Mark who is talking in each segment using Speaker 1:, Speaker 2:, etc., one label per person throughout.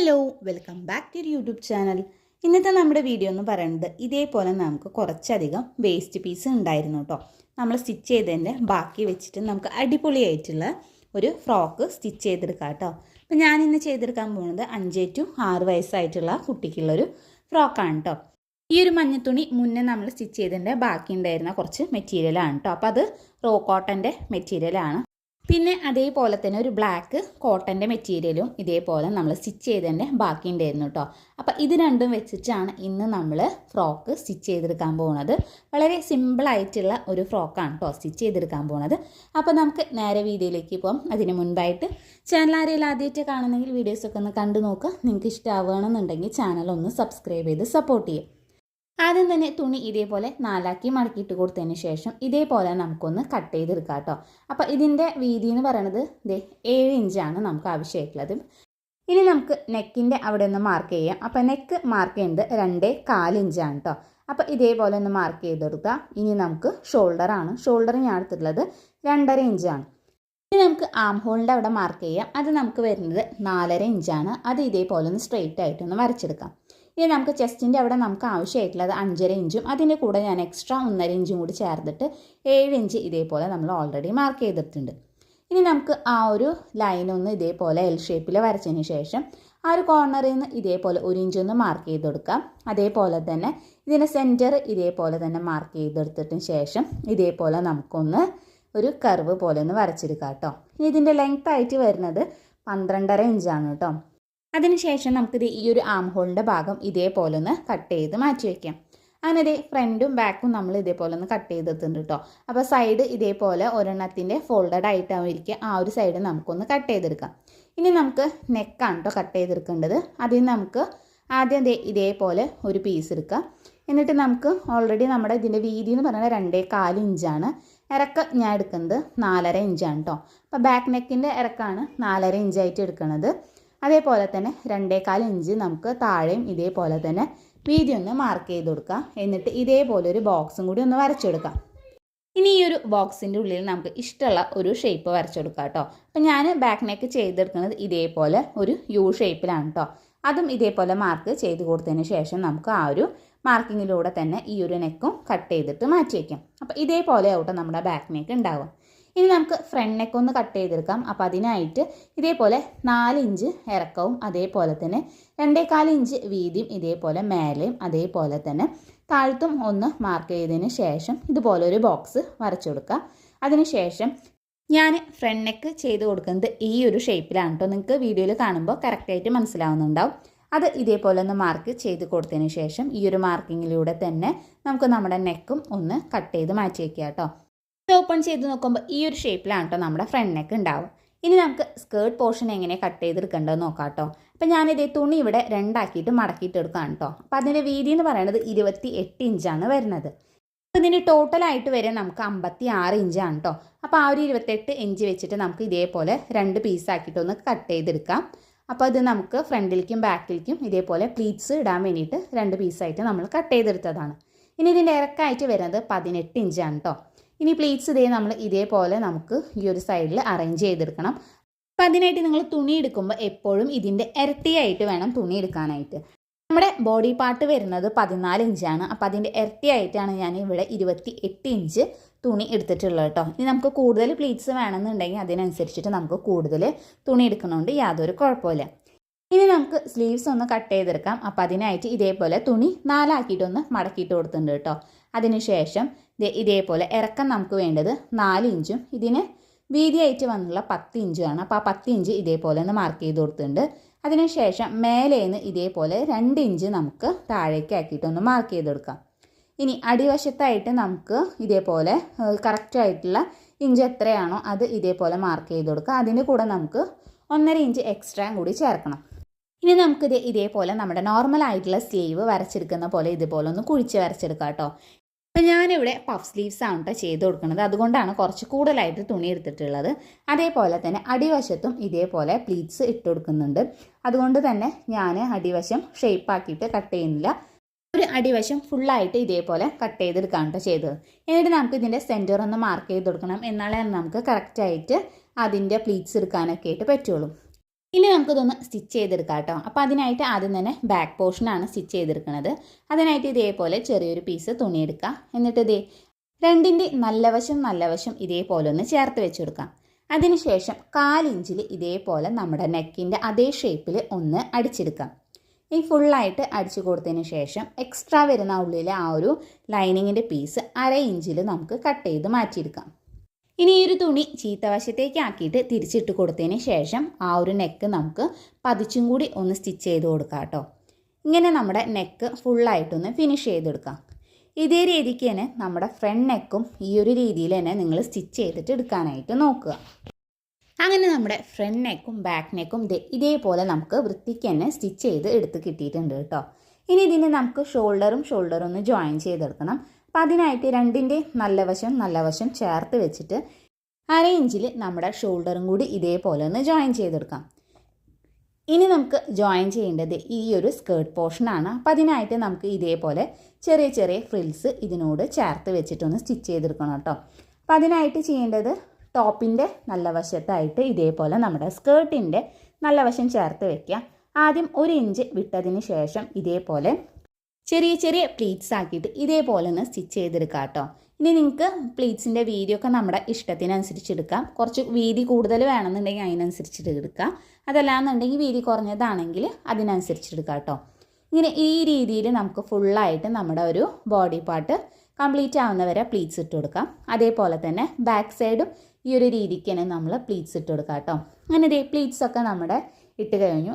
Speaker 1: Hello welcome back to YouTube channel. ഇന്നത്തെ നമ്മുടെ video എന്ന് പറയുന്നത് ഇതേപോലെ നമുക്ക് കുറച്ചധികം വേസ്റ്റ് പീസ് ഉണ്ടായിരുന്നു കേട്ടോ. നമ്മൾ സ്റ്റിച്ച് ചെയ്തതിന്റെ ബാക്കി വെച്ചിട്ട് നമുക്ക് അടിപൊളിയായിട്ടുള്ള ഒരു ഫ്രോക്ക് സ്റ്റിച്ച് ചെയ്തെടുക്കാം കേട്ടോ. അപ്പം ഞാൻ ഇന്ന് ചെയ്തെടുക്കാൻ പോകുന്നത് അഞ്ച് ടു ആറ് വയസ്സായിട്ടുള്ള കുട്ടിക്കുള്ളൊരു ഫ്രോക്കാണ് കേട്ടോ. ഈ ഒരു മഞ്ഞ തുണി മുന്നേ നമ്മൾ സ്റ്റിച്ച് ചെയ്തതിന്റെ ബാക്കി ഉണ്ടായിരുന്ന കുറച്ച് മെറ്റീരിയലാണ് കേട്ടോ. അപ്പോൾ അത് റോ കോട്ടന്റെ മെറ്റീരിയലാണ്. പിന്നെ അതേപോലെ തന്നെ ഒരു ബ്ലാക്ക് കോട്ടന്റെ മെറ്റീരിയലും ഇതേപോലെ നമ്മൾ സ്റ്റിച്ച് ചെയ്തതിന്റെ ബാക്കി ഉണ്ടായിരുന്നു കേട്ടോ അപ്പോൾ ഇത് രണ്ടും വെച്ചിട്ടാണ് ഇന്ന് നമ്മൾ ഫ്രോക്ക് സ്റ്റിച്ച് ചെയ്തെടുക്കാൻ പോകുന്നത് വളരെ സിമ്പിളായിട്ടുള്ള ഒരു ഫ്രോക്കാണ് കേട്ടോ സ്റ്റിച്ച് ചെയ്തെടുക്കാൻ പോകുന്നത് അപ്പോൾ നമുക്ക് നേരെ വീഡിയോയിലേക്ക് പോകാം അതിന് മുൻപായിട്ട് ചാനൽ ആരെയും ആദ്യമായിട്ട് കാണുന്നെങ്കിൽ വീഡിയോസൊക്കെ ഒന്ന് കണ്ടു നോക്കുക. നിങ്ങൾക്ക് ഇഷ്ടമാവുകയാണെന്നുണ്ടെങ്കിൽ ചാനൽ ഒന്ന് സബ്സ്ക്രൈബ് ചെയ്ത് സപ്പോർട്ട് ചെയ്യും ആദ്യം തന്നെ തുണി ഇതേപോലെ നാലാക്കി മടക്കിയിട്ട് കൊടുത്തതിന് ശേഷം ഇതേപോലെ നമുക്കൊന്ന് കട്ട് ചെയ്തെടുക്കാം കേട്ടോ. അപ്പോൾ ഇതിന്റെ വീതി എന്ന് പറയുന്നത് ദേ ഏഴ് ഇഞ്ചാണ് നമുക്ക് ആവശ്യമായിട്ടുള്ളത്. ഇനി നമുക്ക് നെക്കിന്റെ അവിടെ ഒന്ന് മാർക്ക് ചെയ്യാം. അപ്പോൾ നെക്ക് മാർക്ക് ചെയ്യുന്നത് രണ്ടേ കാലിഞ്ചാണ് കേട്ടോ. അപ്പോൾ ഇതേപോലെ ഒന്ന് മാർക്ക് ചെയ്തെടുക്കുക ഇനി നമുക്ക് ഷോൾഡറാണ് ഷോൾഡർ ഞാൻ എടുത്തിട്ടുള്ളത് രണ്ടര ഇഞ്ചാണ് ഇനി നമുക്ക് ആം ഹോളിന്റെ അവിടെ മാർക്ക് ചെയ്യാം. അത് നമുക്ക് വരുന്നത് നാലര ഇഞ്ചാണ് അത് ഇതേപോലെ ഒന്ന് സ്ട്രെയിറ്റ് ആയിട്ടൊന്ന് വരച്ചെടുക്കാം. ഇനി നമുക്ക് ചെസ്റ്റിന്റെ അവിടെ നമുക്ക് ആവശ്യമായിട്ടുള്ളത് അഞ്ചര ഇഞ്ചും അതിന്റെ കൂടെ ഞാൻ എക്സ്ട്രാ ഒന്നര ഇഞ്ചും കൂടി ചേർത്തിട്ട് ഏഴ് ഇഞ്ച് ഇതേപോലെ നമ്മൾ ഓൾറെഡി മാർക്ക് ചെയ്തിട്ടുണ്ട്. ഇനി നമുക്ക് ആ ഒരു ലൈനൊന്ന് ഇതേപോലെ എൽ ഷേപ്പിൽ വരച്ചതിന് ശേഷം ആ ഒരു കോർണറിൽ നിന്ന് ഇതേപോലെ ഒരു ഇഞ്ചൊന്ന് മാർക്ക് ചെയ്ത് കൊടുക്കാം. അതേപോലെ തന്നെ ഇതിന്റെ സെന്റർ ഇതേപോലെ തന്നെ മാർക്ക് ചെയ്തെടുത്തിട്ടിന് ശേഷം ഇതേപോലെ നമുക്കൊന്ന് ഒരു കർവ് പോലെ ഒന്ന് വരച്ചെടുക്കാം കേട്ടോ. ഇനി ഇതിന്റെ ലെങ്ത് ആയിട്ട് വരുന്നത് പന്ത്രണ്ടര ഇഞ്ചാണ് കേട്ടോ. അതിനുശേഷം നമുക്കിത് ഈ ഒരു ആം ഹോളിന്റെ ഭാഗം ഇതേപോലെ ഒന്ന് കട്ട് ചെയ്ത് മാറ്റി വയ്ക്കാം അങ്ങനെ ഫ്രണ്ടും ബാക്കും നമ്മൾ ഇതേപോലെ ഒന്ന് കട്ട് ചെയ്തെത്തുന്നുണ്ട് കേട്ടോ അപ്പോൾ സൈഡ് ഇതേപോലെ ഒരെണ്ണത്തിന്റെ ഫോൾഡഡ് ആയിട്ടായിരിക്കും ആ ഒരു സൈഡ് നമുക്കൊന്ന് കട്ട് ചെയ്തെടുക്കാം. ഇനി നമുക്ക് നെക്കാണ് കേട്ടോ കട്ട് ചെയ്തെടുക്കേണ്ടത്. അതിൽ നമുക്ക് ആദ്യം ഇതേപോലെ ഒരു പീസ് എടുക്കാം. എന്നിട്ട് നമുക്ക് ഓൾറെഡി നമ്മുടെ ഇതിന്റെ വീതി എന്ന് പറയുന്നത് രണ്ടേ കാൽ ഇഞ്ചാണ് ഇറക്ക ഞാൻ എടുക്കുന്നത് നാലര ഇഞ്ചാണ് കേട്ടോ അപ്പോൾ ബാക്ക് നെക്കിന്റെ ഇറക്കാണ് നാലര ഇഞ്ചായിട്ട് എടുക്കുന്നത് അതേപോലെ തന്നെ രണ്ടേകാൽ ഇഞ്ച് നമുക്ക് താഴെയും ഇതേപോലെ തന്നെ വീതി ഒന്ന് മാർക്ക് ചെയ്ത് കൊടുക്കാം. എന്നിട്ട് ഇതേപോലെ ഒരു ബോക്സും കൂടി ഒന്ന് വരച്ചെടുക്കാം. ഇനി ഈ ഒരു ബോക്സിന്റെ ഉള്ളിൽ നമുക്ക് ഇഷ്ടമുള്ള ഒരു ഷേപ്പ് വരച്ചെടുക്കാം കേട്ടോ. അപ്പം ഞാൻ ബാക്ക് നെക്ക് ചെയ്തെടുക്കുന്നത് ഇതേപോലെ ഒരു യു ഷേപ്പിലാണ് കേട്ടോ. അതും ഇതേപോലെ മാർക്ക് ചെയ്ത് കൊടുത്തതിന് ശേഷം നമുക്ക് ആ ഒരു മാർക്കിങ്ങിലൂടെ തന്നെ ഈ ഒരു നെക്കും കട്ട് ചെയ്തിട്ട് മാറ്റി വയ്ക്കാം അപ്പോൾ ഇതേപോലെ ആവട്ടെ നമ്മുടെ ബാക്ക് നെക്ക് ഉണ്ടാവും ഇനി നമുക്ക് ഫ്രണ്ട് നെക്ക് ഒന്ന് കട്ട് ചെയ്തെടുക്കാം. അപ്പോൾ അതിനായിട്ട് ഇതേപോലെ നാല് ഇഞ്ച് ഇറക്കവും അതേപോലെ തന്നെ രണ്ടേകാൽ ഇഞ്ച് വീതിയും ഇതേപോലെ മേലെയും അതേപോലെ തന്നെ താഴ്ത്തും ഒന്ന് മാർക്ക് ചെയ്തതിന് ശേഷം ഇതുപോലെ ഒരു ബോക്സ് വരച്ചു കൊടുക്കുക. അതിനുശേഷം ഞാൻ ഫ്രണ്ട് നെക്ക് ചെയ്ത് കൊടുക്കുന്നത് ഈ ഒരു ഷേപ്പിലാണ് കേട്ടോ നിങ്ങൾക്ക് വീഡിയോയിൽ കാണുമ്പോൾ കറക്റ്റായിട്ട് മനസ്സിലാവുന്നുണ്ടാവും. അത് ഇതേപോലെ ഒന്ന് മാർക്ക് ചെയ്ത് കൊടുത്തതിന് ശേഷം ഈ ഒരു മാർക്കിങ്ങിലൂടെ തന്നെ നമുക്ക് നമ്മുടെ നെക്കും ഒന്ന് കട്ട് ചെയ്ത് മാറ്റി വയ്ക്കുക കേട്ടോ ഓപ്പൺ ചെയ്ത് നോക്കുമ്പോൾ ഈ ഒരു ഷേപ്പിലാണ് കേട്ടോ നമ്മുടെ ഫ്രണ്ട് നെക്ക് ഉണ്ടാവും ഇനി നമുക്ക് സ്കേർട്ട് പോർഷൻ എങ്ങനെ കട്ട് ചെയ്തെടുക്കേണ്ടതെന്ന് നോക്കാം കേട്ടോ അപ്പം ഞാനിത് തുണി ഇവിടെ രണ്ടാക്കിയിട്ട് മടക്കിയിട്ട് എടുക്കുകയാണ് കേട്ടോ അപ്പം അതിന്റെ വീതി എന്ന് പറയുന്നത് ഇരുപത്തി എട്ട് ഇഞ്ചാണ് വരുന്നത്. അപ്പോൾ ഇതിന് ടോട്ടലായിട്ട് വരെ നമുക്ക് അമ്പത്തി ആറ് ഇഞ്ചാണ് കേട്ടോ അപ്പോൾ ആ ഒരു ഇരുപത്തെട്ട് ഇഞ്ച് വെച്ചിട്ട് നമുക്ക് ഇതേപോലെ രണ്ട് പീസാക്കിയിട്ടൊന്ന് കട്ട് ചെയ്തെടുക്കാം. അപ്പോൾ അത് നമുക്ക് ഫ്രണ്ടിലേക്കും ബാക്കിലേക്കും ഇതേപോലെ പ്ലീറ്റ്സ് ഇടാൻ വേണ്ടിയിട്ട് രണ്ട് പീസായിട്ട് നമ്മൾ കട്ട് ചെയ്തെടുത്തതാണ്. ഇനി ഇതിന്റെ ഇറക്കായിട്ട് വരുന്നത് പതിനെട്ട് ഇഞ്ചാണ് കേട്ടോ ഇനി പ്ലീറ്റ്സ് ഇതേ നമ്മൾ ഇതേപോലെ നമുക്ക് ഈ ഒരു സൈഡിൽ അറേഞ്ച് ചെയ്തെടുക്കണം. അപ്പം അതിനായിട്ട് നിങ്ങൾ തുണി എടുക്കുമ്പോൾ എപ്പോഴും ഇതിന്റെ ഇരട്ടിയായിട്ട് വേണം തുണി എടുക്കാനായിട്ട്. നമ്മുടെ ബോഡി പാർട്ട് വരുന്നത് പതിനാല് ഇഞ്ചാണ് അപ്പം അതിന്റെ ഇരട്ടിയായിട്ടാണ് ഞാൻ ഇവിടെ ഇരുപത്തി എട്ട് ഇഞ്ച് തുണി എടുത്തിട്ടുള്ളത് കേട്ടോ ഇനി നമുക്ക് കൂടുതൽ പ്ലീറ്റ്സ് വേണമെന്നുണ്ടെങ്കിൽ അതിനനുസരിച്ചിട്ട് നമുക്ക് കൂടുതൽ തുണി എടുക്കുന്നതുകൊണ്ട് യാതൊരു കുഴപ്പമില്ല ഇനി നമുക്ക് സ്ലീവ്സ് ഒന്ന് കട്ട് ചെയ്തെടുക്കാം. അപ്പം അതിനായിട്ട് ഇതേപോലെ തുണി നാലാക്കിയിട്ടൊന്ന് മടക്കിയിട്ട് കൊടുത്തിട്ടുണ്ട് കേട്ടോ അതിനുശേഷം ഇതേപോലെ ഇറക്കം നമുക്ക് വേണ്ടത് നാല് ഇഞ്ചും ഇതിന് വീതിയായിട്ട് വന്നുള്ള പത്ത് ഇഞ്ചുമാണ്. അപ്പോൾ ആ പത്ത് ഇഞ്ച് ഇതേപോലെ ഒന്ന് മാർക്ക് ചെയ്ത് കൊടുത്തിട്ടുണ്ട്. അതിനുശേഷം മേലേന്ന് ഇതേപോലെ രണ്ട് ഇഞ്ച് നമുക്ക് താഴേക്ക് ആക്കിയിട്ടൊന്ന് മാർക്ക് ചെയ്ത് കൊടുക്കാം. ഇനി അടിവശത്തായിട്ട് നമുക്ക് ഇതേപോലെ കറക്റ്റായിട്ടുള്ള ഇഞ്ച് എത്രയാണോ അത് ഇതേപോലെ മാർക്ക് ചെയ്ത് കൊടുക്കുക അതിന്റെ കൂടെ നമുക്ക് ഒന്നര ഇഞ്ച് എക്സ്ട്രാ കൂടി ചേർക്കണം. ഇനി നമുക്കിത് ഇതേപോലെ നമ്മുടെ നോർമൽ ആയിട്ടുള്ള സ്ലീവ് വരച്ചെടുക്കുന്ന പോലെ ഇതുപോലെ ഒന്ന് കുഴിച്ച് വരച്ചെടുക്കാം കേട്ടോ. അപ്പം ഞാനിവിടെ പഫ് സ്ലീവ്സ് ആണ് കേട്ടോ ചെയ്ത് കൊടുക്കുന്നത്. അതുകൊണ്ടാണ് കുറച്ച് കൂടുതലായിട്ട് തുണി എടുത്തിട്ടുള്ളത്. അതേപോലെ തന്നെ അടിവശത്തും ഇതേപോലെ പ്ലീറ്റ്സ് ഇട്ട് കൊടുക്കുന്നുണ്ട്. അതുകൊണ്ട് തന്നെ ഞാൻ അടിവശം ഷേപ്പാക്കിയിട്ട് കട്ട് ചെയ്യുന്നില്ല. ഒരു അടിവശം ഫുള്ളായിട്ട് ഇതേപോലെ കട്ട് ചെയ്തെടുക്കാണ് കേട്ടോ ചെയ്തത്. എന്നിട്ട് നമുക്ക് ഇതിന്റെ സെന്റർ ഒന്ന് മാർക്ക് ചെയ്ത് കൊടുക്കണം. എന്നാലേ നമുക്ക് കറക്റ്റായിട്ട് അതിന്റെ പ്ലീറ്റ്സ് എടുക്കാനൊക്കെ ആയിട്ട് പറ്റുള്ളൂ. ഇനി നമുക്കിതൊന്ന് സ്റ്റിച്ച് ചെയ്തെടുക്കാം കേട്ടോ. അപ്പോൾ അതിനായിട്ട് ആദ്യം തന്നെ ബാക്ക് പോർഷനാണ് സ്റ്റിച്ച് ചെയ്തെടുക്കുന്നത് അതിനായിട്ട് ഇതേപോലെ ചെറിയൊരു പീസ് തുണി എന്നിട്ട് ഇതേ രണ്ടിന്റെ നല്ല വശം നല്ല വശം ഇതേപോലെ ഒന്ന് ചേർത്ത് വെച്ചെടുക്കാം അതിനുശേഷം കാലിഞ്ചിൽ ഇതേപോലെ നമ്മുടെ നെക്കിന്റെ അതേ ഷേപ്പിൽ ഒന്ന് അടിച്ചെടുക്കാം. ഈ ഫുള്ളായിട്ട് അടിച്ചു കൊടുത്തതിന് ശേഷം എക്സ്ട്രാ വരുന്ന ഉള്ളിലെ ആ ഒരു ലൈനിങ്ങിന്റെ പീസ് അര ഇഞ്ചിൽ നമുക്ക് കട്ട് ചെയ്ത് മാറ്റിയെടുക്കാം. ഇനി ഈ ഒരു തുണി ചീത്തവശത്തേക്ക് ആക്കിയിട്ട് തിരിച്ചിട്ട് കൊടുത്തതിന് ശേഷം ആ ഒരു നെക്ക് നമുക്ക് പതിച്ചും കൂടി ഒന്ന് സ്റ്റിച്ച് ചെയ്ത് കൊടുക്കാം കേട്ടോ. ഇങ്ങനെ നമ്മുടെ നെക്ക് ഫുള്ളായിട്ടൊന്ന് ഫിനിഷ് ചെയ്തെടുക്കാം. ഇതേ രീതിക്ക് തന്നെ നമ്മുടെ ഫ്രണ്ട് നെക്കും ഈ ഒരു രീതിയിൽ തന്നെ നിങ്ങൾ സ്റ്റിച്ച് ചെയ്തിട്ട് എടുക്കാനായിട്ട് നോക്കുക. അങ്ങനെ നമ്മുടെ ഫ്രണ്ട് നെക്കും ബാക്ക് നെക്കും ഇതേപോലെ നമുക്ക് വൃത്തിക്ക് തന്നെ സ്റ്റിച്ച് ചെയ്ത് എടുത്ത് കിട്ടിയിട്ടുണ്ട് കേട്ടോ. ഇനി ഇതിന് നമുക്ക് ഷോൾഡറും ഷോൾഡറും ഒന്ന് ജോയിൻ ചെയ്തെടുക്കണം. അപ്പം അതിനായിട്ട് രണ്ടിന്റെ നല്ല വശം നല്ല വശം ചേർത്ത് വെച്ചിട്ട് അര ഇഞ്ചിൽ നമ്മുടെ ഷോൾഡറും കൂടി ഇതേപോലെ ഒന്ന് ജോയിൻ ചെയ്തെടുക്കാം. ഇനി നമുക്ക് ജോയിൻ ചെയ്യേണ്ടത് ഈ ഒരു സ്കേർട്ട് പോർഷനാണ് അപ്പം അതിനായിട്ട് നമുക്ക് ഇതേപോലെ ചെറിയ ചെറിയ ഫ്രിൽസ് ഇതിനോട് ചേർത്ത് വെച്ചിട്ടൊന്ന് സ്റ്റിച്ച് ചെയ്തെടുക്കണം കേട്ടോ. അപ്പം അതിനായിട്ട് ചെയ്യേണ്ടത് ടോപ്പിന്റെ നല്ല വശത്തായിട്ട് ഇതേപോലെ നമ്മുടെ സ്കേർട്ടിന്റെ നല്ല വശം ചേർത്ത് വെക്കുക. ആദ്യം ഒരു ഇഞ്ച് വിട്ടതിന് ശേഷം ഇതേപോലെ ചെറിയ ചെറിയ പ്ലീറ്റ്സ് ആക്കിയിട്ട് ഇതേപോലെ ഒന്ന് സ്റ്റിച്ച് ചെയ്തെടുക്കാം കേട്ടോ. ഇനി നിങ്ങൾക്ക് പ്ലീറ്റ്സിന്റെ വീതി ഒക്കെ നമ്മുടെ ഇഷ്ടത്തിനനുസരിച്ച് എടുക്കാം. കുറച്ച് വീതി കൂടുതൽ വേണമെന്നുണ്ടെങ്കിൽ അതിനനുസരിച്ചിട്ട് എടുക്കാം. അതല്ലാന്നുണ്ടെങ്കിൽ വീതി കുറഞ്ഞതാണെങ്കിൽ അതിനനുസരിച്ച് എടുക്കാം കേട്ടോ. ഇങ്ങനെ ഈ രീതിയിൽ നമുക്ക് ഫുള്ളായിട്ട് നമ്മുടെ ഒരു ബോഡി പാർട്ട് കംപ്ലീറ്റ് ആവുന്നവരെ പ്ലീറ്റ്സ് ഇട്ട് കൊടുക്കാം. അതേപോലെ തന്നെ ബാക്ക് സൈഡും ഈ ഒരു രീതിക്ക് തന്നെ നമ്മൾ പ്ലീറ്റ്സ് ഇട്ട് കൊടുക്കാം കേട്ടോ. അങ്ങനെ ഇതേ പ്ലീറ്റ്സ് ഒക്കെ നമ്മുടെ ഇട്ട് കഴിഞ്ഞു.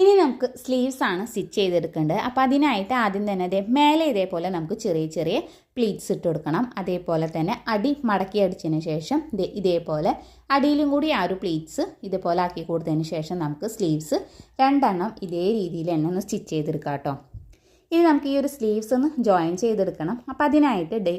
Speaker 1: ഇനി നമുക്ക് സ്ലീവ്സ് ആണ് സ്റ്റിച്ച് ചെയ്തെടുക്കേണ്ടത്. അപ്പോൾ അതിനായിട്ട് ആദ്യം തന്നെ അതേ മേലെ ഇതേപോലെ നമുക്ക് ചെറിയ ചെറിയ പ്ലീറ്റ്സ് ഇട്ട് കൊടുക്കണം. അതേപോലെ തന്നെ അടി മടക്കി അടിച്ചതിന് ശേഷം ഇതേപോലെ അടിയിലും കൂടി ആ ഒരു പ്ലീറ്റ്സ് ഇതേപോലെ ആക്കി കൊടുത്തതിന് ശേഷം നമുക്ക് സ്ലീവ്സ് രണ്ടെണ്ണം ഇതേ രീതിയിൽ തന്നെ ഒന്ന് സ്റ്റിച്ച് ചെയ്തെടുക്കാം കേട്ടോ. ഇനി നമുക്ക് ഈ ഒരു സ്ലീവ്സ് ഒന്ന് ജോയിൻ ചെയ്തെടുക്കണം. അപ്പോൾ അതിനായിട്ട് ഡേ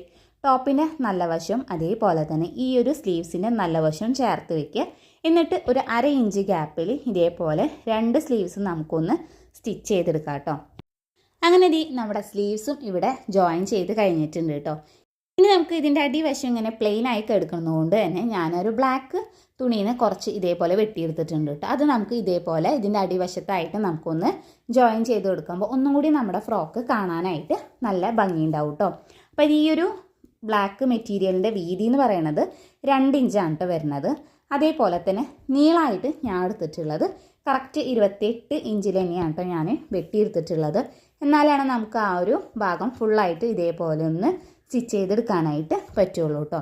Speaker 1: ടോപ്പിന്റെ നല്ല വശം അതേപോലെ തന്നെ ഈ ഒരു സ്ലീവ്സിന്റെ നല്ല വശം ചേർത്ത് വയ്ക്കുക എന്നിട്ട് ഒരു അര ഇഞ്ച് ഗ്യാപ്പിൽ ഇതേപോലെ രണ്ട് സ്ലീവ്സ് നമുക്കൊന്ന് സ്റ്റിച്ച് ചെയ്തെടുക്കാം കേട്ടോ. അങ്ങനെ ഈ നമ്മുടെ സ്ലീവ്സും ഇവിടെ ജോയിൻ ചെയ്ത് കഴിഞ്ഞിട്ടുണ്ട് കേട്ടോ. ഇനി നമുക്ക് ഇതിന്റെ അടിവശം ഇങ്ങനെ പ്ലെയിൻ ആയി കിടക്കുന്നതുകൊണ്ട് തന്നെ ഞാനൊരു ബ്ലാക്ക് തുണീനെ കുറച്ച് ഇതേപോലെ വെട്ടിയെടുത്തിട്ടുണ്ട് കേട്ടോ. അത് നമുക്ക് ഇതേപോലെ ഇതിന്റെ അടിവശത്തായിട്ട് നമുക്കൊന്ന് ജോയിൻ ചെയ്ത് കൊടുക്കുമ്പോൾ ഒന്നും കൂടി നമ്മുടെ ഫ്രോക്ക് കാണാനായിട്ട് നല്ല ഭംഗിയുണ്ടാവും കേട്ടോ. അപ്പോൾ ഈ ഒരു ബ്ലാക്ക് മെറ്റീരിയലിന്റെ വീതി എന്ന് പറയുന്നത് രണ്ട് ഇഞ്ചാണ് കേട്ടോ വരുന്നത്. അതേപോലെ തന്നെ നീളമായിട്ട് ഞാൻ എടുത്തിട്ടുള്ളത് കറക്റ്റ് ഇരുപത്തിയെട്ട് ഇഞ്ചിൽ തന്നെയാണ് കേട്ടോ ഞാൻ വെട്ടിയെടുത്തിട്ടുള്ളത്. എന്നാലാണ് നമുക്ക് ആ ഒരു ഭാഗം ഫുള്ളായിട്ട് ഇതേപോലെ ഒന്ന് സ്റ്റിച്ച് ചെയ്തെടുക്കാനായിട്ട് പറ്റുള്ളൂ കേട്ടോ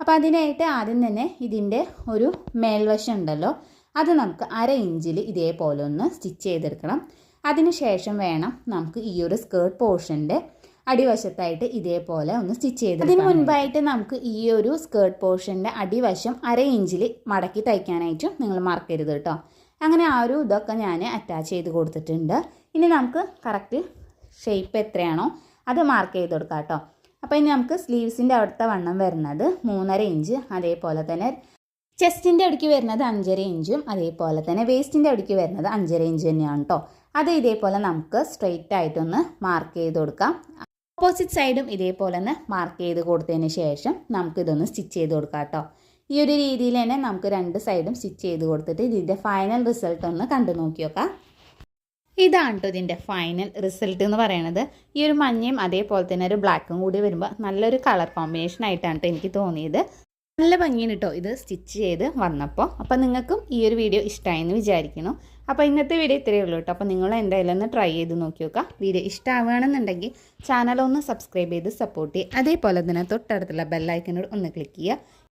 Speaker 1: അപ്പോൾ അതിനായിട്ട് ആദ്യം തന്നെ ഇതിന്റെ ഒരു മേൽവശം ഉണ്ടല്ലോ അത് നമുക്ക് അര ഇഞ്ചിൽ ഇതേപോലെ ഒന്ന് സ്റ്റിച്ച് ചെയ്തെടുക്കണം. അതിനുശേഷം വേണം നമുക്ക് ഈ ഒരു സ്കേർട്ട് പോർഷന്റെ അടിവശത്തായിട്ട് ഇതേപോലെ ഒന്ന് സ്റ്റിച്ച് ചെയ്ത് അതിന് മുൻപായിട്ട് നമുക്ക് ഈ ഒരു സ്കേർട്ട് പോർഷന്റെ അടിവശം അര ഇഞ്ചിൽ മടക്കി തയ്ക്കാനായിട്ടും നിങ്ങൾ മറക്കരുത് കേട്ടോ. അങ്ങനെ ആ ഒരു ഇതൊക്കെ ഞാൻ അറ്റാച്ച് ചെയ്ത് കൊടുത്തിട്ടുണ്ട്. ഇനി നമുക്ക് കറക്റ്റ് ഷേപ്പ് എത്രയാണോ അത് മാർക്ക് ചെയ്ത് കൊടുക്കാം കേട്ടോ. അപ്പോൾ ഇനി നമുക്ക് സ്ലീവ്സിന്റെ അവിടുത്തെ വണ്ണം വരുന്നത് മൂന്നര ഇഞ്ച് അതേപോലെ തന്നെ ചെസ്റ്റിന്റെ അടുക്ക് വരുന്നത് അഞ്ചര ഇഞ്ചും അതേപോലെ തന്നെ വേസ്റ്റിന്റെ അടുക്ക് വരുന്നത് അഞ്ചര ഇഞ്ച് തന്നെയാണ് കേട്ടോ. അത് ഇതേപോലെ നമുക്ക് സ്ട്രെയിറ്റ് ആയിട്ടൊന്ന് മാർക്ക് ചെയ്ത് കൊടുക്കാം. ഓപ്പോസിറ്റ് സൈഡും ഇതേപോലെ തന്നെ മാർക്ക് ചെയ്ത് കൊടുത്തതിന് ശേഷം നമുക്ക് ഇതൊന്ന് സ്റ്റിച്ച് ചെയ്ത് കൊടുക്കാം കേട്ടോ. ഈ ഒരു രീതിയിൽ തന്നെ നമുക്ക് രണ്ട് സൈഡും സ്റ്റിച്ച് ചെയ്ത് കൊടുത്തിട്ട് ഇതിന്റെ ഫൈനൽ റിസൾട്ട് ഒന്ന് കണ്ടു നോക്കി നോക്കാം. ഇതാണ് കേട്ടോ ഇതിന്റെ ഫൈനൽ റിസൾട്ട് എന്ന് പറയുന്നത് ഈ ഒരു മഞ്ഞയും അതേപോലെ തന്നെ ഒരു ബ്ലാക്കും കൂടി വരുമ്പോൾ നല്ലൊരു കളർ കോമ്പിനേഷൻ ആയിട്ടാണ് കേട്ടോ എനിക്ക് തോന്നിയത്. നല്ല ഭംഗിയാണ് കേട്ടോ ഇത് സ്റ്റിച്ച് ചെയ്ത് വന്നപ്പോൾ അപ്പോൾ നിങ്ങൾക്കും ഈ ഒരു വീഡിയോ ഇഷ്ടമായെന്ന് വിചാരിക്കുന്നു. അപ്പോൾ ഇന്നത്തെ വീഡിയോ ഇത്രയേ ഉള്ളൂ കേട്ടോ അപ്പോൾ നിങ്ങൾ എന്തായാലും ഒന്ന് ട്രൈ ചെയ്ത് നോക്കി നോക്കാം. വീഡിയോ ഇഷ്ടമാവുകയാണെന്നുണ്ടെങ്കിൽ ചാനൽ ഒന്ന് സബ്സ്ക്രൈബ് ചെയ്ത് സപ്പോർട്ട് ചെയ്യുക. അതേപോലെ തന്നെ തൊട്ടടുത്തുള്ള ബെല്ലൈക്കനോട് ഒന്ന് ക്ലിക്ക് ചെയ്യുക.